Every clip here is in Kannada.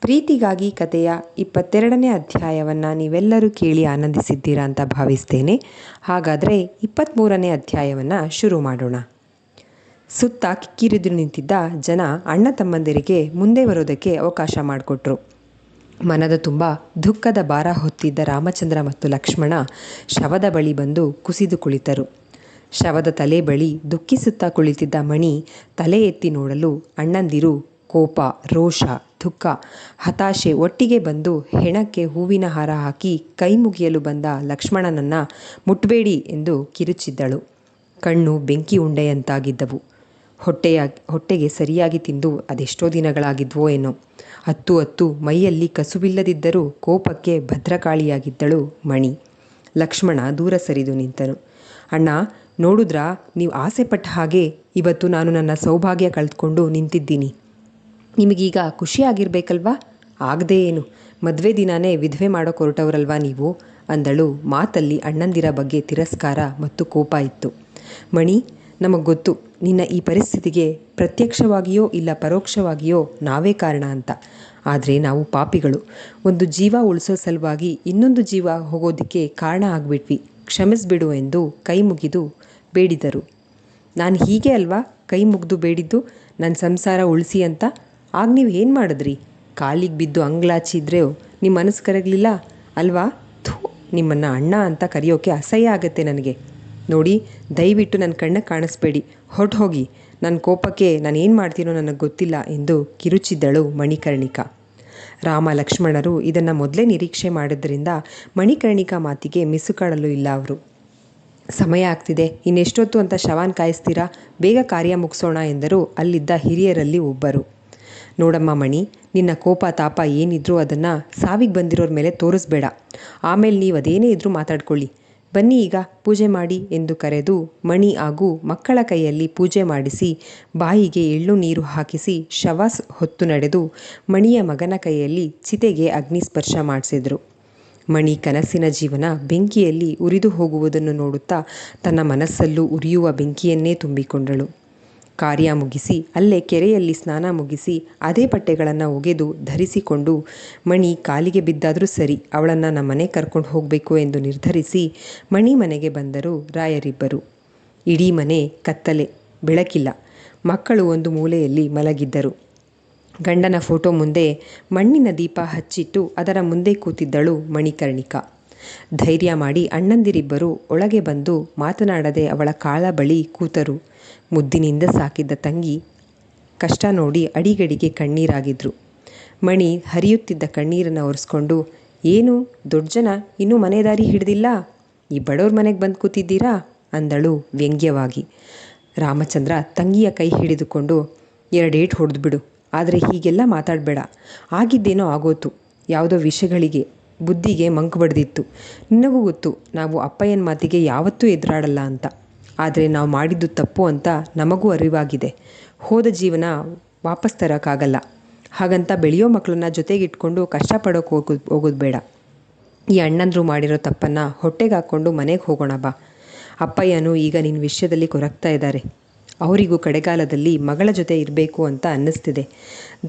ಪ್ರೀತಿಗಾಗಿ ಕಥೆಯ ಇಪ್ಪತ್ತೆರಡನೇ ಅಧ್ಯಾಯವನ್ನು ನೀವೆಲ್ಲರೂ ಕೇಳಿ ಆನಂದಿಸಿದ್ದೀರಾ ಅಂತ ಭಾವಿಸ್ತೇನೆ. ಹಾಗಾದರೆ ಇಪ್ಪತ್ತ್ಮೂರನೇ ಅಧ್ಯಾಯವನ್ನು ಶುರು ಮಾಡೋಣ. ಸುತ್ತ ಕಿಕ್ಕಿರಿದು ನಿಂತಿದ್ದ ಜನ ಅಣ್ಣ ತಮ್ಮಂದಿರಿಗೆ ಮುಂದೆ ಬರೋದಕ್ಕೆ ಅವಕಾಶ ಮಾಡಿಕೊಟ್ರು. ಮನದ ತುಂಬ ದುಃಖದ ಭಾರ ಹೊತ್ತಿದ್ದ ರಾಮಚಂದ್ರ ಮತ್ತು ಲಕ್ಷ್ಮಣ ಶವದ ಬಳಿ ಬಂದು ಕುಸಿದು ಕುಳಿತರು. ಶವದ ತಲೆ ಬಳಿ ದುಃಖಿಸುತ್ತಾ ಕುಳಿತಿದ್ದ ಮಣಿ ತಲೆ ಎತ್ತಿ ನೋಡಲು ಅಣ್ಣಂದಿರು ಕೋಪ, ರೋಷ ದುಃಖ. ಹತಾಶೆ ಒಟ್ಟಿಗೆ ಬಂದು ಹೆಣಕ್ಕೆ ಹೂವಿನ ಹಾರ ಹಾಕಿ ಕೈ ಮುಗಿಯಲು ಬಂದ ಲಕ್ಷ್ಮಣನನ್ನ ಮುಟ್ಬೇಡಿ ಎಂದು ಕಿರುಚಿದ್ದಳು. ಕಣ್ಣು ಬೆಂಕಿ ಉಂಡೆಯಂತಾಗಿದ್ದವು. ಹೊಟ್ಟೆಯ, ಹೊಟ್ಟೆಗೆ ಸರಿಯಾಗಿ ತಿಂದು ಅದೆಷ್ಟೋ ದಿನಗಳಾಗಿದ್ವೋ ಏನೋ. ಹತ್ತು ಹತ್ತು ಮೈಯಲ್ಲಿ ಕಸುವಿಲ್ಲದಿದ್ದರೂ ಕೋಪಕ್ಕೆ ಭದ್ರಕಾಳಿಯಾಗಿದ್ದಳು ಮಣಿ. ಲಕ್ಷ್ಮಣ ದೂರ ಸರಿದು ನಿಂತನು. ಅಣ್ಣ, ನೋಡುದ್ರಾ, ನೀವು ಆಸೆ ಪಟ್ಟ ಹಾಗೆ ಇವತ್ತು ನಾನು ನನ್ನ ಸೌಭಾಗ್ಯ ಕಳೆದುಕೊಂಡು ನಿಂತಿದ್ದೀನಿ. ನಿಮಗೀಗ ಖುಷಿಯಾಗಿರ್ಬೇಕಲ್ವಾ? ಆಗದೇ ಏನು? ಮದುವೆ ದಿನಾನೇ ವಿಧವೆ ಮಾಡೋ ಹೊರಟವ್ರಲ್ವಾ ನೀವು? ಅಂದಳು ಮಾತಲ್ಲಿ ಅಣ್ಣಂದಿರ ಬಗ್ಗೆ ತಿರಸ್ಕಾರ ಮತ್ತು ಕೋಪ ಇತ್ತು. ಮಣಿ, ನಮಗೆ ಗೊತ್ತು, ನಿನ್ನ ಈ ಪರಿಸ್ಥಿತಿಗೆ ಪ್ರತ್ಯಕ್ಷವಾಗಿಯೋ ಇಲ್ಲ ಪರೋಕ್ಷವಾಗಿಯೋ ನಾವೇ ಕಾರಣ ಅಂತ. ಆದರೆ ನಾವು ಪಾಪಿಗಳು. ಒಂದು ಜೀವ ಉಳಿಸೋ ಸಲುವಾಗಿ ಇನ್ನೊಂದು ಜೀವ ಹೋಗೋದಕ್ಕೆ ಕಾರಣ ಆಗಿಬಿಟ್ವಿ. ಕ್ಷಮಿಸ್ಬಿಡು ಎಂದು ಕೈ ಮುಗಿದು ಬೇಡಿದರು. ನಾನು ಹೀಗೆ ಅಲ್ವಾ? ಕೈ ಮುಗಿದು ಬೇಡಿದ್ದು? ನನ್ನ ಸಂಸಾರ ಉಳಿಸಿ ಅಂತ? ಆಗ ನೀವು ಏನು ಮಾಡಿದ್ರಿ? ಕಾಲಿಗೆ ಬಿದ್ದು ಅಂಗ್ಲಾಚಿದ್ರೆ ನಿಮ್ಮ ಮನಸ್ಸು ಕರಗಲಿಲ್ಲ? ಅಲ್ವಾ? ಥೂ, ನಿಮ್ಮನ್ನು ಅಣ್ಣ ಅಂತ ಕರೆಯೋಕೆ ಅಸಹ್ಯ ಆಗುತ್ತೆ ನನಗೆ. ನೋಡಿ, ದಯವಿಟ್ಟು ನನ್ನ ಕಣ್ಣ ಕಾಣಿಸ್ಬೇಡಿ. ಹೊರಟು ಹೋಗಿ. ನನ್ನ ಕೋಪಕ್ಕೆ ನಾನು ಏನು ಮಾಡ್ತೀನೋ ನನಗೆ ಗೊತ್ತಿಲ್ಲ ಎಂದು ಕಿರುಚಿದ್ದಳು ಮಣಿಕರ್ಣಿಕಾ. ರಾಮ ಲಕ್ಷ್ಮಣರು ಇದನ್ನು ಮೊದಲೇ ನಿರೀಕ್ಷೆ ಮಾಡಿದ್ರಿಂದ ಮಣಿಕರ್ಣಿಕಾ ಮಾತಿಗೆ ಮಿಸುಕಾಡಲು ಇಲ್ಲ ಅವರು. ಸಮಯ ಆಗ್ತಿದೆ. ಇನ್ನೆಷ್ಟೊತ್ತು ಅಂತ ಶವಾನ್ ಕಾಯಿಸ್ತೀರಾ? ಬೇಗ ಕಾರ್ಯ ಮುಗಿಸೋಣ ಎಂದರು. ಅಲ್ಲಿದ್ದ ಹಿರಿಯರಲ್ಲಿ ಒಬ್ಬರು. ನೋಡಮ್ಮ ಮಣಿ, ನಿನ್ನ ಕೋಪ ತಾಪ ಏನಿದ್ರೂ ಅದನ್ನು ಸಾವಿಗೆ ಬಂದಿರೋರ ಮೇಲೆ ತೋರಿಸ್ಬೇಡ. ಆಮೇಲೆ ನೀವು ಅದೇನೇ ಇದ್ರೂ ಮಾತಾಡ್ಕೊಳ್ಳಿ. ಬನ್ನಿ ಈಗ ಪೂಜೆ ಮಾಡಿ ಎಂದು ಕರೆದು ಮಣಿ ಹಾಗೂ ಮಕ್ಕಳ ಕೈಯಲ್ಲಿ ಪೂಜೆ ಮಾಡಿಸಿ ಬಾಯಿಗೆ ಎಳ್ಳು ನೀರು ಹಾಕಿಸಿ ಶವ ಹೊತ್ತು ನಡೆದು ಮಣಿಯ ಮಗನ ಕೈಯಲ್ಲಿ ಚಿತೆಗೆ ಅಗ್ನಿಸ್ಪರ್ಶ ಮಾಡಿಸಿದರು. ಮಣಿ ಕನಸಿನ ಜೀವನ ಬೆಂಕಿಯಲ್ಲಿ ಉರಿದು ಹೋಗುವುದನ್ನು ನೋಡುತ್ತಾ ತನ್ನ ಮನಸ್ಸಲ್ಲೂ ಉರಿಯುವ ಬೆಂಕಿಯನ್ನೇ ತುಂಬಿಕೊಂಡಳು. ಕಾರ್ಯ ಮುಗಿಸಿ, ಅಲ್ಲೇ ಕೆರೆಯಲ್ಲಿ ಸ್ನಾನ ಮುಗಿಸಿ, ಅದೇ ಬಟ್ಟೆಗಳನ್ನು ಒಗೆದು ಧರಿಸಿಕೊಂಡು, ಮಣಿ ಕಾಲಿಗೆ ಬಿದ್ದಾದರೂ ಸರಿ ಅವಳನ್ನು ನಮ್ಮ ಮನೆ ಕರ್ಕೊಂಡು ಹೋಗಬೇಕು ಎಂದು ನಿರ್ಧರಿಸಿ, ಮಣಿ ಮನೆಗೆ ಬಂದರು ರಾಯರಿಬ್ಬರು. ಇಡೀ ಮನೆ ಕತ್ತಲೆ, ಬೆಳಕಿಲ್ಲ. ಮಕ್ಕಳು ಒಂದು ಮೂಲೆಯಲ್ಲಿ ಮಲಗಿದ್ದರು. ಗಂಡನ ಫೋಟೋ ಮುಂದೆ ಮಣ್ಣಿನ ದೀಪ ಹಚ್ಚಿಟ್ಟು ಅದರ ಮುಂದೆ ಕೂತಿದ್ದಳು ಮಣಿಕರ್ಣಿಕಾ. ಧೈರ್ಯ ಮಾಡಿ ಅಣ್ಣಂದಿರಿಬ್ಬರು ಒಳಗೆ ಬಂದು ಮಾತನಾಡದೆ ಅವಳ ಕಾಳ ಬಳಿ ಕೂತರು. ಮುದ್ದಿನಿಂದ ಸಾಕಿದ್ದ ತಂಗಿ ಕಷ್ಟ ನೋಡಿ ಅಡಿಗಡಿಗೆ ಕಣ್ಣೀರಾಗಿದ್ರು. ಮಣಿ ಹರಿಯುತ್ತಿದ್ದ ಕಣ್ಣೀರನ್ನು ಒರೆಸ್ಕೊಂಡು, ಏನು ದೊಡ್ಡ ಜನ, ಇನ್ನೂ ಮನೆ ದಾರಿ ಹಿಡ್ದಿಲ್ಲ? ಈ ಬಡವ್ರ ಮನೆಗೆ ಬಂದು ಕೂತಿದ್ದೀರಾ? ಅಂದಳು ವ್ಯಂಗ್ಯವಾಗಿ. ರಾಮಚಂದ್ರ ತಂಗಿಯ ಕೈ ಹಿಡಿದುಕೊಂಡು, ಎರಡೇಟು ಹೊಡೆದ್ಬಿಡು, ಆದರೆ ಹೀಗೆಲ್ಲ ಮಾತಾಡಬೇಡ. ಆಗಿದ್ದೇನೋ ಆಗೋತು. ಯಾವುದೋ ವಿಷಯಗಳಿಗೆ ಬುದ್ಧಿಗೆ ಮಂಕು ಬಡ್ದಿತ್ತು. ನಿನಗೂ ಗೊತ್ತು, ನಾವು ಅಪ್ಪಯ್ಯನ ಮಾತಿಗೆ ಯಾವತ್ತೂ ಎದುರಾಡಲ್ಲ ಅಂತ. ಆದರೆ ನಾವು ಮಾಡಿದ್ದು ತಪ್ಪು ಅಂತ ನಮಗೂ ಅರಿವಾಗಿದೆ. ಹೋದ ಜೀವನ ವಾಪಸ್ ತರೋಕ್ಕಾಗಲ್ಲ. ಹಾಗಂತ ಬೆಳೆಯೋ ಮಕ್ಕಳನ್ನ ಜೊತೆಗಿಟ್ಕೊಂಡು ಕಷ್ಟಪಡೋಕೆ ಹೋಗೋದು ಹೋಗೋದು ಬೇಡ. ಈ ಅಣ್ಣಂದ್ರು ಮಾಡಿರೋ ತಪ್ಪನ್ನು ಹೊಟ್ಟೆಗೆ ಹಾಕ್ಕೊಂಡು ಮನೆಗೆ ಹೋಗೋಣ ಬಾ. ಅಪ್ಪಯ್ಯನು ಈಗ ನಿನ್ನ ವಿಷಯದಲ್ಲಿ ಕೊರಗ್ತಾ ಇದ್ದಾರೆ ಅವರಿಗೂ ಕಡೆಗಾಲದಲ್ಲಿ ಮಗಳ ಜೊತೆ ಇರಬೇಕು ಅಂತ ಅನ್ನಿಸ್ತಿದೆ.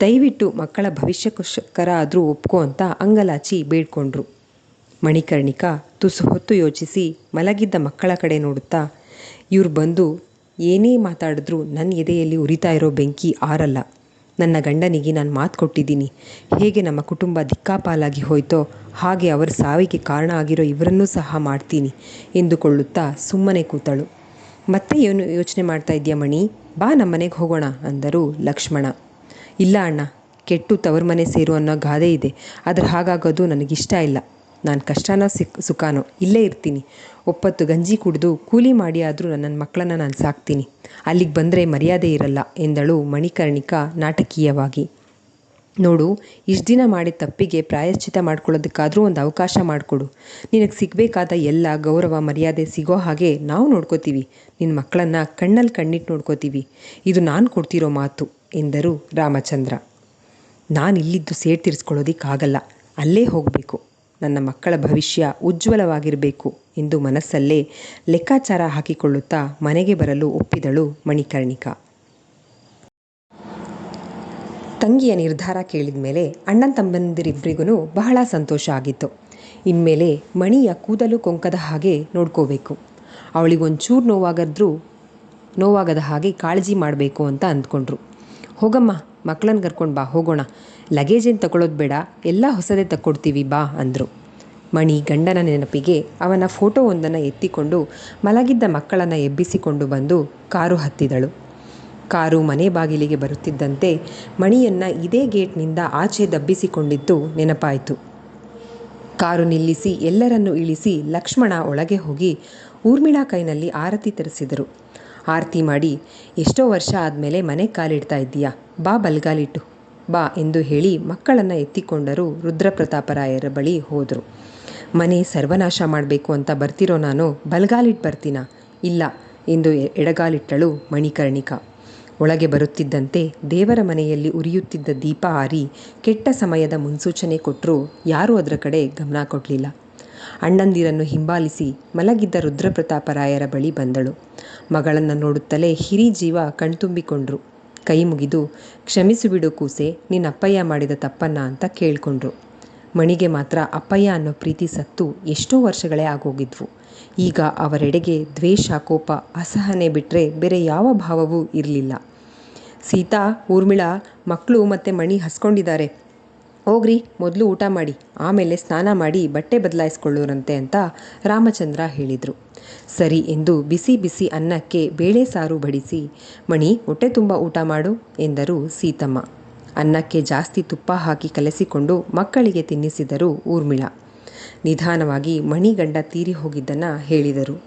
ದಯವಿಟ್ಟು ಮಕ್ಕಳ ಭವಿಷ್ಯಕ್ಕೋಸ್ಕರ ಆದರೂ ಒಪ್ಕೊ ಅಂತ ಅಂಗಲಾಚಿ ಬೇಡ್ಕೊಂಡ್ರು. ಮಣಿಕರ್ಣಿಕಾ ತುಸು ಹೊತ್ತು ಯೋಚಿಸಿ ಮಲಗಿದ್ದ ಮಕ್ಕಳ ಕಡೆ ನೋಡುತ್ತಾ, ಇವ್ರು ಬಂದು ಏನೇ ಮಾತಾಡಿದ್ರೂ ನನ್ನ ಎದೆಯಲ್ಲಿ ಉರಿತಾ ಇರೋ ಬೆಂಕಿ ಆರಲ್ಲ. ನನ್ನ ಗಂಡನಿಗೆ ನಾನು ಮಾತು ಕೊಟ್ಟಿದ್ದೀನಿ. ಹೇಗೆ ನಮ್ಮ ಕುಟುಂಬ ದಿಕ್ಕಾಪಾಲಾಗಿ ಹೋಯ್ತೋ, ಹಾಗೆ ಅವರ ಸಾವಿಗೆ ಕಾರಣ ಆಗಿರೋ ಇವರನ್ನೂ ಸಹ ಮಾಡ್ತೀನಿ ಎಂದುಕೊಳ್ಳುತ್ತಾ ಸುಮ್ಮನೆ ಕೂತಳು. ಮತ್ತೆ ಏನು ಯೋಚನೆ ಮಾಡ್ತಾ ಇದೆಯಾ ಮಣಿ? ಬಾ ನಮ್ಮ ಮನೆಗೆ ಹೋಗೋಣ ಅಂದರು ಲಕ್ಷ್ಮಣ. ಇಲ್ಲ ಅಣ್ಣ, ಕೆಟ್ಟು ತವರ ಮನೆ ಸೇರು ಅನ್ನೋ ಗಾದೆ ಇದೆ. ಆದರೆ ಹಾಗಾಗೋದು ನನಗಿಷ್ಟ ಇಲ್ಲ. ನಾನು ಕಷ್ಟನೋ ಸಿಕ್, ಸುಖಾನೋ? ಇಲ್ಲೇ ಇರ್ತೀನಿ. ಒಪ್ಪತ್ತು ಗಂಜಿ ಕುಡಿದು ಕೂಲಿ ಮಾಡಿ ಆದರೂ ನನ್ನ ಮಕ್ಕಳನ್ನು ನಾನು ಸಾಕ್ತೀನಿ. ಅಲ್ಲಿಗೆ ಬಂದರೆ ಮರ್ಯಾದೆ ಇರಲ್ಲ ಎಂದಳು ಮಣಿಕರ್ಣಿಕಾ ನಾಟಕೀಯವಾಗಿ. ನೋಡು, ಇಷ್ಟು ದಿನ ಮಾಡಿದ ತಪ್ಪಿಗೆ ಪ್ರಾಯಶ್ಚಿತ ಮಾಡ್ಕೊಳ್ಳೋದಕ್ಕಾದರೂ ಒಂದು ಅವಕಾಶ ಮಾಡಿಕೊಡು. ನಿನಗೆ ಸಿಗಬೇಕಾದ ಎಲ್ಲ ಗೌರವ, ಮರ್ಯಾದೆ ಸಿಗೋ ಹಾಗೆ ನಾವು ನೋಡ್ಕೋತೀವಿ. ನಿನ್ನ ಮಕ್ಕಳನ್ನು ಕಣ್ಣಲ್ಲಿ ಕಣ್ಣಿಟ್ಟು ನೋಡ್ಕೋತೀವಿ. ಇದು ನಾನು ಕೊಡ್ತಿರೋ ಮಾತು, ಎಂದರು ರಾಮಚಂದ್ರ. ನಾನು ಇಲ್ಲಿದ್ದು ಸೇಡ್ ತೀರಿಸ್ಕೊಳ್ಳೋದಿಕ್ಕಾಗಲ್ಲ ಅಲ್ಲೇ ಹೋಗಬೇಕು. ನನ್ನ ಮಕ್ಕಳ ಭವಿಷ್ಯ ಉಜ್ವಲವಾಗಿರಬೇಕು ಎಂದು ಮನಸ್ಸಲ್ಲೇ ಲೆಕ್ಕಾಚಾರ ಹಾಕಿಕೊಳ್ಳುತ್ತಾ ಮನೆಗೆ ಬರಲು ಒಪ್ಪಿದಳು ಮಣಿಕರ್ಣಿಕಾ. ತಂಗಿಯ ನಿರ್ಧಾರ ಕೇಳಿದ ಮೇಲೆ ಅಣ್ಣನ ತಮ್ಮಂದಿರಿಬ್ಬರಿಗೂ ಬಹಳ ಸಂತೋಷ ಆಗಿತ್ತು. ಇನ್ಮೇಲೆ ಮಣಿಯ ಕೂದಲು ಕೊಂಕದ ಹಾಗೆ ನೋಡ್ಕೋಬೇಕು. ಅವಳಿಗೊಂಚೂರು ನೋವಾಗದ್ರೂ, ನೋವಾಗದ ಹಾಗೆ ಕಾಳಜಿ ಮಾಡಬೇಕು ಅಂತ ಅಂದ್ಕೊಂಡ್ರು. ಹೋಗಮ್ಮ ಮಕ್ಕಳನ್ನ ಕರ್ಕೊಂಡು ಬಾ, ಹೋಗೋಣ. ಲಗೇಜ್ ಏನು ತಗೊಳ್ಳೋದು ಬೇಡ, ಎಲ್ಲ ಹೊಸದೇ ತಕ್ಕೊಡ್ತೀವಿ, ಬಾ ಅಂದರು. ಮಣಿ ಗಂಡನ ನೆನಪಿಗೆ ಅವನ ಫೋಟೋವೊಂದನ್ನು ಎತ್ತಿಕೊಂಡು ಮಲಗಿದ್ದ ಮಕ್ಕಳನ್ನು ಎಬ್ಬಿಸಿಕೊಂಡು ಬಂದು ಕಾರು ಹತ್ತಿದಳು. ಕಾರು ಮನೆ ಬಾಗಿಲಿಗೆ ಬರುತ್ತಿದ್ದಂತೆ ಮಣಿಯನ್ನು ಇದೇ ಗೇಟ್ನಿಂದ ಆಚೆ ದಬ್ಬಿಸಿಕೊಂಡಿದ್ದು ನೆನಪಾಯಿತು. ಕಾರು ನಿಲ್ಲಿಸಿ ಎಲ್ಲರನ್ನೂ ಇಳಿಸಿ ಲಕ್ಷ್ಮಣ ಒಳಗೆ ಹೋಗಿ ಊರ್ಮಿಳಾ ಕೈನಲ್ಲಿ ಆರತಿ ತರಿಸಿದರು. ಆರತಿ ಮಾಡಿ, ಎಷ್ಟೋ ವರ್ಷ ಆದಮೇಲೆ ಮನೆ ಕಾಲಿಡ್ತಾ ಇದ್ದೀಯಾ? ಬಾ ಬಲ್ಗಾಲಿಟ್ಟು. ಬಾ ಎಂದು ಹೇಳಿ ಮಕ್ಕಳನ್ನು ಎತ್ತಿಕೊಂಡರು ರುದ್ರಪ್ರತಾಪರಾಯರ ಬಳಿ ಹೋದರು. ಮನೆ ಸರ್ವನಾಶ ಮಾಡಬೇಕು ಅಂತ ಬರ್ತಿರೋ ನಾನು ಬಲ್ಗಾಲಿಟ್ಟು ಬರ್ತೀನಾ? ಇಲ್ಲ ಎಂದು ಎಡಗಾಲಿಟ್ಟಳು ಮಣಿಕರ್ಣಿಕಾ. ಒಳಗೆ ಬರುತ್ತಿದ್ದಂತೆ ದೇವರ ಮನೆಯಲ್ಲಿ ಉರಿಯುತ್ತಿದ್ದ ದೀಪ ಆರಿ ಕೆಟ್ಟ ಸಮಯದ ಮುನ್ಸೂಚನೆ ಕೊಟ್ಟರೂ ಯಾರೂ ಅದರ ಕಡೆ ಗಮನ ಕೊಡಲಿಲ್ಲ. ಅಣ್ಣಂದಿರನ್ನು ಹಿಂಬಾಲಿಸಿ ಮಲಗಿದ್ದ ರುದ್ರಪ್ರತಾಪರಾಯರ ಬಳಿ ಬಂದಳು. ಮಗಳನ್ನು ನೋಡುತ್ತಲೇ ಹಿರಿ ಜೀವ ಕಣ್ತುಂಬಿಕೊಂಡ್ರು. ಕೈ ಮುಗಿದು ಕ್ಷಮಿಸಿಬಿಡು ಕೂಸೆ, ನಿನ್ನ ಅಪ್ಪಯ್ಯ ಮಾಡಿದ ತಪ್ಪನ್ನ ಅಂತ ಕೇಳಿಕೊಂಡ್ರು. ಮಣಿಗೆ ಮಾತ್ರ ಅಪ್ಪಯ್ಯ ಅನ್ನೋ ಪ್ರೀತಿ ಸತ್ತು ಎಷ್ಟೋ ವರ್ಷಗಳೇ ಆಗೋಗಿದ್ವು. ಈಗ ಅವರೆಡೆಗೆ ದ್ವೇಷ, ಕೋಪ, ಅಸಹನೆ ಬಿಟ್ಟರೆ ಬೇರೆ ಯಾವ ಭಾವವೂ ಇರಲಿಲ್ಲ. ಸೀತಾ, ಊರ್ಮಿಳಾ ಮಕ್ಕಳು ಮತ್ತು ಮಣಿ ಹಸ್ಕೊಂಡಿದ್ದಾರೆ. ಹೋಗ್ರಿ, ಮೊದಲು ಊಟ ಮಾಡಿ, ಆಮೇಲೆ ಸ್ನಾನ ಮಾಡಿ ಬಟ್ಟೆ ಬದಲಾಯಿಸ್ಕೊಳ್ಳೋರಂತೆ ಅಂತ ರಾಮಚಂದ್ರ ಹೇಳಿದರು. ಸರಿ ಎಂದು ಬಿಸಿ ಬಿಸಿ ಅನ್ನಕ್ಕೆ ಬೇಳೆ ಸಾರು ಬಡಿಸಿ, ಮಣಿ, ಹೊಟ್ಟೆ ತುಂಬ ಊಟ ಮಾಡು ಎಂದರು ಸೀತಮ್ಮ. ಅನ್ನಕ್ಕೆ ಜಾಸ್ತಿ ತುಪ್ಪ ಹಾಕಿ ಕಲಸಿಕೊಂಡು ಮಕ್ಕಳಿಗೆ ತಿನ್ನಿಸಿದರು ಊರ್ಮಿಳ. ನಿಧಾನವಾಗಿ ಮಣಿಗಂಡ ತೀರಿ ಹೋಗಿದ್ದನ್ನು ಹೇಳಿದರು.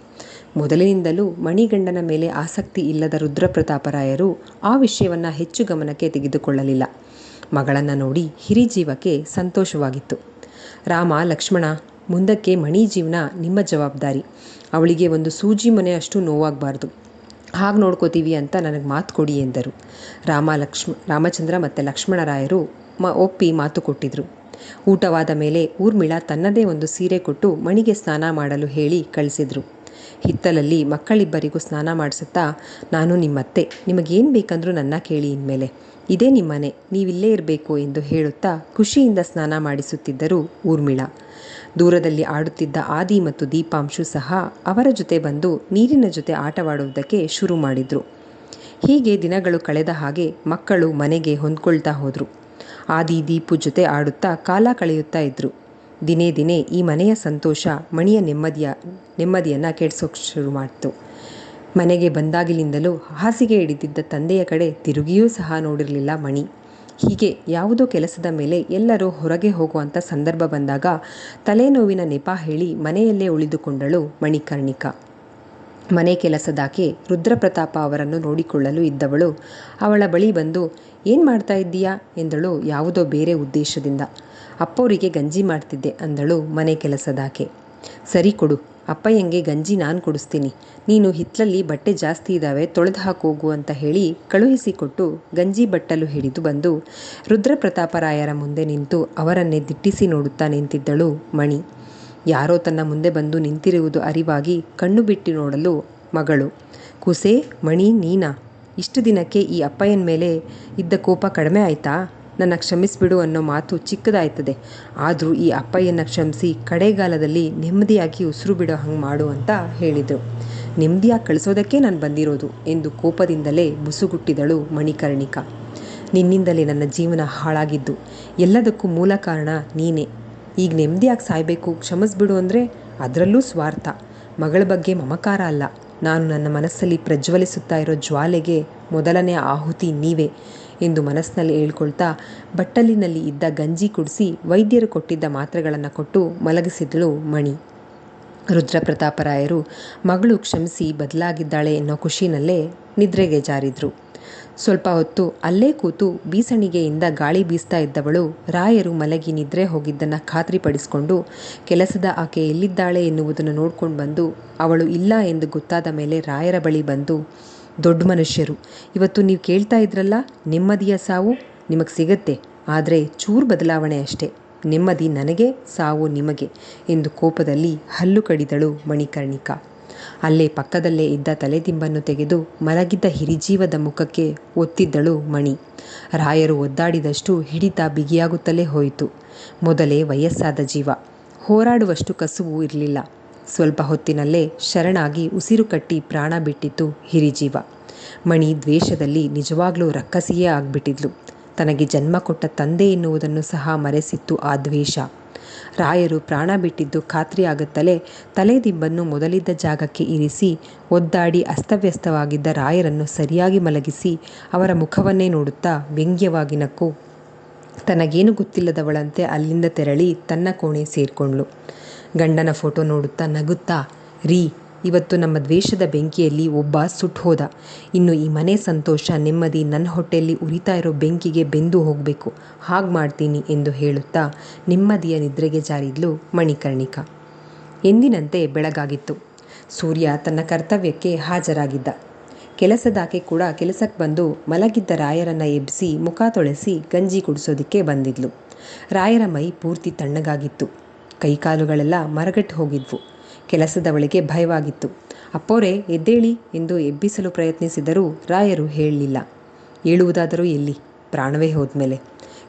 ಮೊದಲಿನಿಂದಲೂ ಮಣಿಗಂಡನ ಮೇಲೆ ಆಸಕ್ತಿ ಇಲ್ಲದ ರುದ್ರಪ್ರತಾಪರಾಯರು ಆ ವಿಷಯವನ್ನು ಹೆಚ್ಚು ಗಮನಕ್ಕೆ ತೆಗೆದುಕೊಳ್ಳಲಿಲ್ಲ. ಮಗಳನ್ನು ನೋಡಿ ಹಿರಿಜೀವಕ್ಕೆ ಸಂತೋಷವಾಗಿತ್ತು. ರಾಮ, ಲಕ್ಷ್ಮಣ, ಮುಂದಕ್ಕೆ ಮಣಿ ಜೀವನ ನಿಮ್ಮ ಜವಾಬ್ದಾರಿ. ಅವಳಿಗೆ ಒಂದು ಸೂಜಿ ಮನೆಯಷ್ಟು ನೋವಾಗಬಾರ್ದು. ಹಾಗೆ ನೋಡ್ಕೋತೀವಿ ಅಂತ ನನಗೆ ಮಾತು ಕೊಡಿ ಎಂದರು. ರಾಮ, ಲಕ್ಷ್ಮ, ರಾಮಚಂದ್ರ ಮತ್ತು ಲಕ್ಷ್ಮಣರಾಯರು ಮ, ಒಪ್ಪಿ ಮಾತು ಕೊಟ್ಟಿದ್ರು. ಊಟವಾದ ಮೇಲೆ ಊರ್ಮಿಳಾ ತನ್ನದೇ ಒಂದು ಸೀರೆ ಕೊಟ್ಟು ಮಣಿಗೆ ಸ್ನಾನ ಮಾಡಲು ಹೇಳಿ ಕಳಿಸಿದ್ರು. ಹಿತ್ತಲಲ್ಲಿ ಮಕ್ಕಳಿಬ್ಬರಿಗೂ ಸ್ನಾನ ಮಾಡಿಸುತ್ತಾ, ನಾನು ನಿಮ್ಮತ್ತೆ, ನಿಮಗೇನು ಬೇಕಂದರೂ ನನ್ನ ಕೇಳಿ ಇನ್ಮೇಲೆ. ಇದೇ ನಿಮ್ಮನೆ, ನೀವಿಲ್ಲೇ ಇರಬೇಕು ಎಂದು ಹೇಳುತ್ತಾ ಖುಷಿಯಿಂದ ಸ್ನಾನ ಮಾಡಿಸುತ್ತಿದ್ದರು ಊರ್ಮಿಳಾ. ದೂರದಲ್ಲಿ ಆಡುತ್ತಿದ್ದ ಆದಿ ಮತ್ತು ದೀಪಾಂಶು ಸಹ ಅವರ ಜೊತೆ ಬಂದು ನೀರಿನ ಜೊತೆ ಆಟವಾಡುವುದಕ್ಕೆ ಶುರು ಮಾಡಿದರು. ಹೀಗೆ ದಿನಗಳು ಕಳೆದ ಹಾಗೆ ಮಕ್ಕಳು ಮನೆಗೆ ಹೊಂದ್ಕೊಳ್ತಾ ಹೋದರು. ಆದಿ ದೀಪು ಜೊತೆ ಆಡುತ್ತಾ ಕಾಲ ಕಳೆಯುತ್ತಾ ಇದ್ದರು ದಿನೇ ದಿನೇ ಈ ಮನೆಯ ಸಂತೋಷ ಮಣಿಯ ನೆಮ್ಮದಿಯ, ನೆಮ್ಮದಿಯನ್ನು ಕೆಡಿಸೋಕೆ ಶುರು ಮಾಡಿತು. ಮನೆಗೆ ಬಂದಾಗಿಲಿಂದಲೂ ಹಾಸಿಗೆ ಹಿಡಿದಿದ್ದ ತಂದೆಯ ಕಡೆ ತಿರುಗಿಯೂ ಸಹ ನೋಡಿರಲಿಲ್ಲ ಮಣಿ. ಹೀಗೆ ಯಾವುದೋ ಕೆಲಸದ ಮೇಲೆ ಎಲ್ಲರೂ ಹೊರಗೆ ಹೋಗುವಂಥ ಸಂದರ್ಭ ಬಂದಾಗ ತಲೆನೋವಿನ ನೆಪ ಹೇಳಿ ಮನೆಯಲ್ಲೇ ಉಳಿದುಕೊಂಡಳು ಮಣಿಕರ್ಣಿಕಾ ಮನೆ ಕೆಲಸದಾಕೆ ರುದ್ರಪ್ರತಾಪ ಅವರನ್ನು ನೋಡಿಕೊಳ್ಳಲು ಇದ್ದವಳು. ಅವಳ ಬಳಿ ಬಂದು ಏನು ಮಾಡ್ತಾ ಇದ್ದೀಯಾ? ಎಂದಳು ಯಾವುದೋ ಬೇರೆ ಉದ್ದೇಶದಿಂದ. ಅಪ್ಪೋರಿಗೆ ಗಂಜಿ ಮಾಡ್ತಿದ್ದೆ ಅಂದಳು ಮನೆ ಕೆಲಸದಾಕೆ. ಸರಿ ಕೊಡು ಅಪ್ಪಯ್ಯಂಗೆ ಗಂಜಿ ನಾನು ಕೊಡಿಸ್ತೀನಿ. ನೀನು ಹಿತ್ತಲಲ್ಲಿ ಬಟ್ಟೆ ಜಾಸ್ತಿ ಇದ್ದಾವೆ ತೊಳೆದು ಹಾಕೋಗು ಅಂತ ಹೇಳಿ ಕಳುಹಿಸಿಕೊಟ್ಟು ಗಂಜಿ ಬಟ್ಟಲು ಹಿಡಿದು ಬಂದು ರುದ್ರಪ್ರತಾಪರಾಯರ ಮುಂದೆ ನಿಂತು ಅವರನ್ನೇ ದಿಟ್ಟಿಸಿ ನೋಡುತ್ತಾ ನಿಂತಿದ್ದಳು ಮಣಿ. ಯಾರೋ ತನ್ನ ಮುಂದೆ ಬಂದು ನಿಂತಿರುವುದು ಅರಿವಾಗಿ ಕಣ್ಣು ಬಿಟ್ಟು ನೋಡಲು ಮಗಳು. ಕುಸೆ, ಮಣಿ, ನೀನಾ? ಇಷ್ಟು ದಿನಕ್ಕೆ ಈ ಅಪ್ಪಯ್ಯನ ಮೇಲೆ ಇದ್ದ ಕೋಪ ಕಡಿಮೆ ಆಯ್ತಾ? ನನ್ನ ಕ್ಷಮಿಸ್ಬಿಡು ಅನ್ನೋ ಮಾತು ಚಿಕ್ಕದಾಯ್ತದೆ. ಆದರೂ ಈ ಅಪ್ಪಯ್ಯನ ಕ್ಷಮಿಸಿ ಕಡೆಗಾಲದಲ್ಲಿ ನೆಮ್ಮದಿಯಾಗಿ ಉಸಿರು ಬಿಡೋ ಹಂಗೆ ಮಾಡು ಅಂತ ಹೇಳಿದರು. ನೆಮ್ಮದಿಯಾಗಿ ಕಳಿಸೋದಕ್ಕೆ ನಾನು ಬಂದಿರೋದು ಎಂದು ಕೋಪದಿಂದಲೇ ಬುಸುಗುಟ್ಟಿದಳು ಮಣಿಕರ್ಣಿಕಾ. ನಿನ್ನಿಂದಲೇ ನನ್ನ ಜೀವನ ಹಾಳಾಗಿದ್ದು. ಎಲ್ಲದಕ್ಕೂ ಮೂಲ ಕಾರಣ ನೀನೇ. ಈಗ ನೆಮ್ಮದಿಯಾಗಿ ಸಾಯಬೇಕು, ಕ್ಷಮಿಸ್ಬಿಡು ಅಂದರೆ ಅದರಲ್ಲೂ ಸ್ವಾರ್ಥ. ಮಗಳ ಬಗ್ಗೆ ಮಮಕಾರ ಅಲ್ಲ. ನಾನು ನನ್ನ ಮನಸ್ಸಲ್ಲಿ ಪ್ರಜ್ವಲಿಸುತ್ತಾ ಇರೋ ಜ್ವಾಲೆಗೆ ಮೊದಲನೇ ಆಹುತಿ ನೀವೇ ಎಂದು ಮನಸ್ಸಿನಲ್ಲಿ ಹೇಳ್ಕೊಳ್ತಾ ಬಟ್ಟಲಿನಲ್ಲಿ ಇದ್ದ ಗಂಜಿ ಕುಡಿಸಿ ವೈದ್ಯರು ಕೊಟ್ಟಿದ್ದ ಮಾತ್ರೆಗಳನ್ನು ಕೊಟ್ಟು ಮಲಗಿಸಿದಳು ಮಣಿ. ರುದ್ರಪ್ರತಾಪರಾಯರು ಮಗಳು ಕ್ಷಮಿಸಿ ಬದಲಾಗಿದ್ದಾಳೆ ಎನ್ನೋ ಖುಷಿನಲ್ಲೇ ನಿದ್ರೆಗೆ ಜಾರಿದ್ರು. ಸ್ವಲ್ಪ ಹೊತ್ತು ಅಲ್ಲೇ ಕೂತು ಬೀಸಣಿಗೆಯಿಂದ ಗಾಳಿ ಬೀಸ್ತಾ ಇದ್ದವಳು ರಾಯರು ಮಲಗಿ ನಿದ್ರೆ ಹೋಗಿದ್ದನ್ನು ಖಾತ್ರಿಪಡಿಸಿಕೊಂಡು ಕೆಲಸದ ಆಕೆ ಎಲ್ಲಿದ್ದಾಳೆ ಎನ್ನುವುದನ್ನು ನೋಡ್ಕೊಂಡು ಬಂದು ಅವಳು ಇಲ್ಲ ಎಂದು ಗೊತ್ತಾದ ಮೇಲೆ ರಾಯರ ಬಳಿ ಬಂದು, ದೊಡ್ಡ ಮನುಷ್ಯರು, ಇವತ್ತು ನೀವು ಕೇಳ್ತಾ ಇದ್ರಲ್ಲ, ನೆಮ್ಮದಿಯ ಸಾವು ನಿಮಗೆ ಸಿಗತ್ತೆ, ಆದರೆ ಚೂರು ಬದಲಾವಣೆ ಅಷ್ಟೇ. ನೆಮ್ಮದಿ ನನಗೆ, ಸಾವು ನಿಮಗೆ ಎಂದು ಕೋಪದಲ್ಲಿ ಹಲ್ಲು ಕಡಿದಳು ಮಣಿಕರ್ಣಿಕ. ಅಲ್ಲೇ ಪಕ್ಕದಲ್ಲೇ ಇದ್ದ ತಲೆದಿಂಬನ್ನು ತೆಗೆದು ಮಲಗಿದ್ದ ಹಿರಿಜೀವದ ಮುಖಕ್ಕೆ ಒತ್ತಿದ್ದಳು ಮಣಿ. ರಾಯರು ಒದ್ದಾಡಿದಷ್ಟು ಹಿಡಿತ ಬಿಗಿಯಾಗುತ್ತಲೇ ಹೋಯಿತು. ಮೊದಲೇ ವಯಸ್ಸಾದ ಜೀವ. ಹೋರಾಡುವಷ್ಟು ಕಸುವು ಇರಲಿಲ್ಲ. ಸ್ವಲ್ಪ ಹೊತ್ತಿನಲ್ಲೇ ಶರಣಾಗಿ ಉಸಿರು ಕಟ್ಟಿ ಪ್ರಾಣ ಬಿಟ್ಟಿತ್ತು ಹಿರಿಜೀವ. ಮಣಿ ದ್ವೇಷದಲ್ಲಿ ನಿಜವಾಗ್ಲೂ ರಕ್ಕಸಿಯೇ ಆಗ್ಬಿಟ್ಟಿದ್ಲು. ತನಗೆ ಜನ್ಮ ಕೊಟ್ಟ ತಂದೆ ಎನ್ನುವುದನ್ನು ಸಹ ಮರೆಸಿತ್ತು ಆ ದ್ವೇಷ. ರಾಯರು ಪ್ರಾಣ ಬಿಟ್ಟಿದ್ದು ಖಾತ್ರಿಯಾಗುತ್ತಲೇ ತಲೆದಿಂಬನ್ನು ಮೊದಲಿದ್ದ ಜಾಗಕ್ಕೆ ಇರಿಸಿ, ಒದ್ದಾಡಿ ಅಸ್ತವ್ಯಸ್ತವಾಗಿದ್ದ ರಾಯರನ್ನು ಸರಿಯಾಗಿ ಮಲಗಿಸಿ ಅವರ ಮುಖವನ್ನೇ ನೋಡುತ್ತಾ ವ್ಯಂಗ್ಯವಾಗಿ ನಕ್ಕು. ತನಗೇನು ಗೊತ್ತಿಲ್ಲದವಳಂತೆ ಅಲ್ಲಿಂದ ತೆರಳಿ ತನ್ನ ಕೋಣೆ ಸೇರಿಕೊಂಡ್ಳು. ಗಂಡನ ಫೋಟೋ ನೋಡುತ್ತಾ ನಗುತ್ತಾ, ರೀ ಇವತ್ತು ನಮ್ಮ ದ್ವೇಷದ ಬೆಂಕಿಯಲ್ಲಿ ಒಬ್ಬ ಸುಟ್ಟು ಹೋದ. ಇನ್ನು ಈ ಮನೆ ಸಂತೋಷ, ನೆಮ್ಮದಿ ನನ್ನ ಹೊಟ್ಟೆಯಲ್ಲಿ ಉರಿತಾ ಇರೋ ಬೆಂಕಿಗೆ ಬೆಂದು ಹೋಗಬೇಕು. ಹಾಗೆ ಮಾಡ್ತೀನಿ ಎಂದು ಹೇಳುತ್ತಾ ನೆಮ್ಮದಿಯ ನಿದ್ರೆಗೆ ಜಾರಿದ್ಲು ಮಣಿಕರ್ಣಿಕಾ. ಎಂದಿನಂತೆ ಬೆಳಗಾಗಿತ್ತು. ಸೂರ್ಯ ತನ್ನ ಕರ್ತವ್ಯಕ್ಕೆ ಹಾಜರಾಗಿದ್ದ. ಕೆಲಸದಾಕೆ ಕೂಡ ಕೆಲಸಕ್ಕೆ ಬಂದು ಮಲಗಿದ್ದ ರಾಯರನ್ನು ಎಬ್ಬಿಸಿ ಮುಖ ತೊಳೆಸಿ ಗಂಜಿ ಕುಡಿಸೋದಕ್ಕೆ ಬಂದಿದ್ಲು. ರಾಯರ ಮೈ ಪೂರ್ತಿ ತಣ್ಣಗಾಗಿತ್ತು. ಕೈಕಾಲುಗಳೆಲ್ಲ ಮರಗಟ್ಟು ಹೋಗಿದ್ವು. ಕೆಲಸದವಳಿಗೆ ಭಯವಾಗಿತ್ತು. ಅಪ್ಪೋರೆ, ಎದ್ದೇಳಿ ಎಂದು ಎಬ್ಬಿಸಲು ಪ್ರಯತ್ನಿಸಿದರೂ ರಾಯರು ಹೇಳಲಿಲ್ಲ. ಏಳುವುದಾದರೂ ಎಲ್ಲಿ? ಪ್ರಾಣವೇ ಹೋದ್ಮೇಲೆ.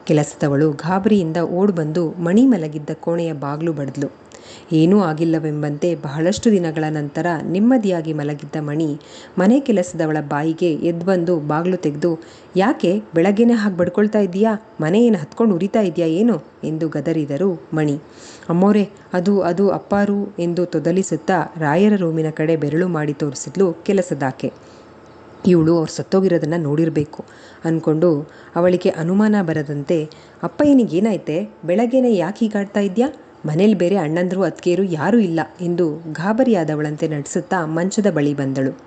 ಕೆಲಸದವಳು ಗಾಬರಿಯಿಂದ ಓಡ್ಬಂದು ಮಣಿ ಮಲಗಿದ್ದ ಕೋಣೆಯ ಬಾಗಿಲು ಬಡಿದ್ಲು. ಏನೂ ಆಗಿಲ್ಲವೆಂಬಂತೆ ಬಹಳಷ್ಟು ದಿನಗಳ ನಂತರ ನೆಮ್ಮದಿಯಾಗಿ ಮಲಗಿದ್ದ ಮಣಿ ಮನೆ ಕೆಲಸದವಳ ಬಾಯಿಗೆ ಎದ್ಬಂದು ಬಾಗಿಲು ತೆಗೆದು, ಯಾಕೆ ಬೆಳಗ್ಗೆನೇ ಹಾಗೆ ಬಡ್ಕೊಳ್ತಾ ಇದ್ದೀಯಾ? ಮನೆ ಏನು ಹತ್ಕೊಂಡು ಉರಿತಾ ಇದೆಯಾ ಏನು? ಎಂದು ಗದರಿದರು ಮಣಿ. ಅಮ್ಮೋರೆ, ಅದು ಅದು ಅಪ್ಪಾರು ಎಂದು ತೊದಲಿಸುತ್ತಾ ರಾಯರ ರೂಮಿನ ಕಡೆ ಬೆರಳು ಮಾಡಿ ತೋರಿಸಿದ್ಲು ಕೆಲಸದಾಕೆ. ಇವಳು ಅವ್ರು ಸತ್ತೋಗಿರೋದನ್ನು ನೋಡಿರಬೇಕು ಅಂದ್ಕೊಂಡು ಅವಳಿಗೆ ಅನುಮಾನ ಬರದಂತೆ ಅಪ್ಪಯ್ಯನಿಗೇನಾಯ್ತೆ ಬೆಳಗ್ಗೆನೇ ಯಾಕೆ ಹೀಗಾಡ್ತಾ ಇದೆಯಾ ಮನೇಲಿ ಬೇರೆ ಅಣ್ಣಂದರು ಅತ್ತಿಗೆಯರು ಯಾರೂ ಇಲ್ಲ ಎಂದು ಗಾಬರಿಯಾದವಳಂತೆ ನಟಿಸುತ್ತಾ ಮಂಚದ ಬಳಿ ಬಂದಳು.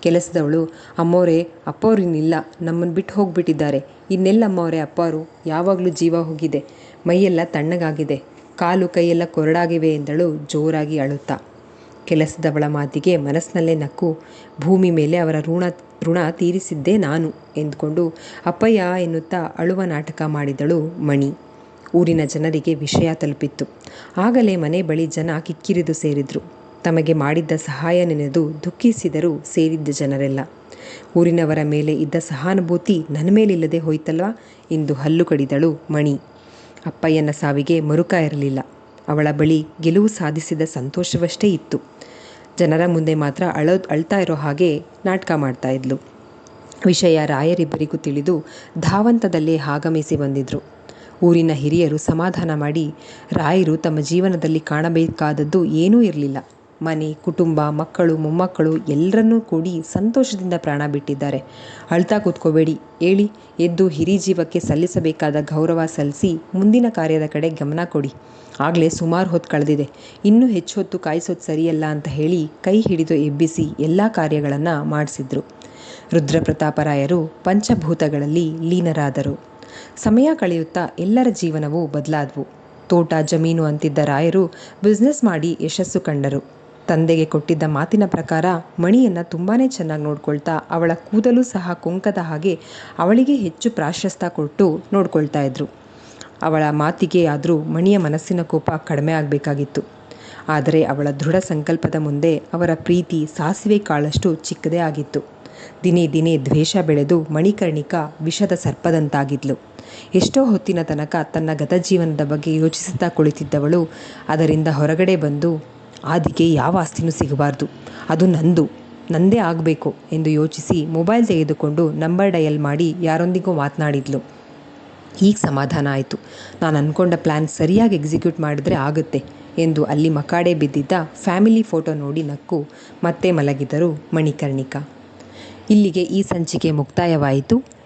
ಕೆಲಸದವಳು, ಅಮ್ಮೋರೆ ಅಪ್ಪವ್ರಿನ್ನಿಲ್ಲ ನಮ್ಮನ್ನು ಬಿಟ್ಟು ಹೋಗ್ಬಿಟ್ಟಿದ್ದಾರೆ. ಇನ್ನೆಲ್ಲ ಅಮ್ಮವ್ರೆ ಅಪ್ಪಾರು, ಯಾವಾಗಲೂ ಜೀವ ಹೋಗಿದೆ. ಮೈಯೆಲ್ಲ ತಣ್ಣಗಾಗಿದೆ. ಕಾಲು ಕೈಯೆಲ್ಲ ಕೊರಡಾಗಿವೆ ಎಂದಳು ಜೋರಾಗಿ ಅಳುತ್ತಾ. ಕೆಲಸದವಳ ಮಾತಿಗೆ ಮನಸ್ಸಿನಲ್ಲೇ ನಕ್ಕು, ಭೂಮಿ ಮೇಲೆ ಅವರ ಋಣ ಋಣ ತೀರಿಸಿದ್ದೇ ನಾನು ಎಂದುಕೊಂಡು, ಅಪ್ಪಯ್ಯ ಎನ್ನುತ್ತಾ ಅಳುವ ನಾಟಕ ಮಾಡಿದಳು ಮಣಿ. ಊರಿನ ಜನರಿಗೆ ವಿಷಯ ತಲುಪಿತ್ತು. ಆಗಲೇ ಮನೆ ಬಳಿ ಜನ ಕಿಕ್ಕಿರಿದು ಸೇರಿದ್ರು. ತಮಗೆ ಮಾಡಿದ್ದ ಸಹಾಯ ನೆನೆದು ದುಃಖಿಸಿದರೂ ಸೇರಿದ್ದ ಜನರೆಲ್ಲ. ಊರಿನವರ ಮೇಲೆ ಇದ್ದ ಸಹಾನುಭೂತಿ ನನ್ನ ಮೇಲಿಲ್ಲದೆ ಹೋಯ್ತಲ್ವಾ? ಎಂದು ಹಲ್ಲು ಕಡಿದಳು ಮಣಿ. ಅಪ್ಪಯ್ಯನ ಸಾವಿಗೆ ಮರುಕ ಇರಲಿಲ್ಲ. ಅವಳ ಬಳಿ ಗೆಲುವು ಸಾಧಿಸಿದ ಸಂತೋಷವಷ್ಟೇ ಇತ್ತು. ಜನರ ಮುಂದೆ ಮಾತ್ರ ಅಳ, ಅಳ್ತಾ ಇರೋ ಹಾಗೆ ನಾಟಕ ಮಾಡ್ತಾ ಇದ್ಲು. ವಿಷಯ ರಾಯರಿಬ್ಬರಿಗೂ ತಿಳಿದು ಧಾವಂತದಲ್ಲೇ ಆಗಮಿಸಿ ಬಂದಿದ್ರು. ಊರಿನ ಹಿರಿಯರು ಸಮಾಧಾನ ಮಾಡಿ, ರಾಯರು ತಮ್ಮ ಜೀವನದಲ್ಲಿ ಕಾಣಬೇಕಾದದ್ದು ಏನೂ ಇರಲಿಲ್ಲ. ಮನೆ, ಕುಟುಂಬ, ಮಕ್ಕಳು, ಮೊಮ್ಮಕ್ಕಳು ಎಲ್ಲರನ್ನೂ ಕೂಡಿ ಸಂತೋಷದಿಂದ ಪ್ರಾಣ ಬಿಟ್ಟಿದ್ದಾರೆ. ಅಳ್ತಾ ಕೂತ್ಕೋಬೇಡಿ, ಹೇಳಿ, ಎದ್ದು ಹಿರಿ ಜೀವಕ್ಕೆ ಸಲ್ಲಿಸಬೇಕಾದ ಗೌರವ ಸಲ್ಲಿಸಿ ಮುಂದಿನ ಕಾರ್ಯದ ಕಡೆ ಗಮನ ಕೊಡಿ. ಆಗಲೇ ಸುಮಾರು ಹೊತ್ತು ಕಳೆದಿದೆ. ಇನ್ನೂ ಹೆಚ್ಚು ಹೊತ್ತು ಕಾಯಿಸೋದು ಸರಿಯಲ್ಲ ಅಂತ ಹೇಳಿ ಕೈ ಹಿಡಿದು ಎಬ್ಬಿಸಿ ಎಲ್ಲ ಕಾರ್ಯಗಳನ್ನು ಮಾಡಿಸಿದ್ರು. ರುದ್ರಪ್ರತಾಪರಾಯರು ಪಂಚಭೂತಗಳಲ್ಲಿ ಲೀನರಾದರು. ಸಮಯ ಕಳೆಯುತ್ತಾ ಎಲ್ಲರ ಜೀವನವೂ ಬದಲಾದವು. ತೋಟ ಜಮೀನು ಅಂತಿದ್ದ ರಾಯರು ಬಿಸ್ನೆಸ್ ಮಾಡಿ ಯಶಸ್ಸು ಕಂಡರು. ತಂದೆಗೆ ಕೊಟ್ಟಿದ್ದ ಮಾತಿನ ಪ್ರಕಾರ ಮಣಿಯನ್ನು ತುಂಬಾ ಚೆನ್ನಾಗಿ ನೋಡ್ಕೊಳ್ತಾ ಅವಳ ಕೂದಲು ಸಹ ಕೊಂಕದ ಹಾಗೆ ಅವಳಿಗೆ ಹೆಚ್ಚು ಪ್ರಾಶಸ್ತ್ಯ ಕೊಟ್ಟು ನೋಡ್ಕೊಳ್ತಾ ಇದ್ರು. ಅವಳ ಮಾತಿಗೆ ಆದರೂ ಮಣಿಯ ಮನಸ್ಸಿನ ಕೋಪ ಕಡಿಮೆ ಆಗಬೇಕಾಗಿತ್ತು. ಆದರೆ ಅವಳ ದೃಢ ಸಂಕಲ್ಪದ ಮುಂದೆ ಅವರ ಪ್ರೀತಿ ಸಾಸಿವೆ ಕಾಳಷ್ಟು ಚಿಕ್ಕದೇ ಆಗಿತ್ತು. ದಿನೇ ದಿನೇ ದ್ವೇಷ ಬೆಳೆದು ಮಣಿಕರ್ಣಿಕಾ ವಿಷದ ಸರ್ಪದಂತಾಗಿದ್ಲು. ಎಷ್ಟೋ ಹೊತ್ತಿನ ತನಕ ತನ್ನ ಗತ ಜೀವನದ ಬಗ್ಗೆ ಯೋಚಿಸುತ್ತಾ ಕುಳಿತಿದ್ದವಳು. ಅದರಿಂದ ಹೊರಗಡೆ ಬಂದು, ಆದಿಗೆ ಯಾವ ಆಸ್ತಿನೂ ಸಿಗಬಾರ್ದು. ಅದು ನಂದು. ನಂದೇ ಆಗಬೇಕು ಎಂದು ಯೋಚಿಸಿ ಮೊಬೈಲ್ ತೆಗೆದುಕೊಂಡು ನಂಬರ್ ಡಯಲ್ ಮಾಡಿ ಯಾರೊಂದಿಗೂ ಮಾತನಾಡಿದ್ಲು. ಈಗ ಸಮಾಧಾನ ಆಯಿತು. ನಾನು ಅಂದ್ಕೊಂಡ ಪ್ಲ್ಯಾನ್ ಸರಿಯಾಗಿ ಎಕ್ಸಿಕ್ಯೂಟ್ ಮಾಡಿದ್ರೆ ಆಗುತ್ತೆ ಎಂದು ಅಲ್ಲಿ ಮಕಾಡೆ ಬಿದ್ದಿದ್ದ ಫ್ಯಾಮಿಲಿ ಫೋಟೋ ನೋಡಿ ನಕ್ಕು ಮತ್ತೆ ಮಲಗಿದರು ಮಣಿಕರ್ಣಿಕಾ. ಇಲ್ಲಿಗೆ ಈ ಸಂಚಿಕೆ ಮುಕ್ತಾಯವಾಯಿತು.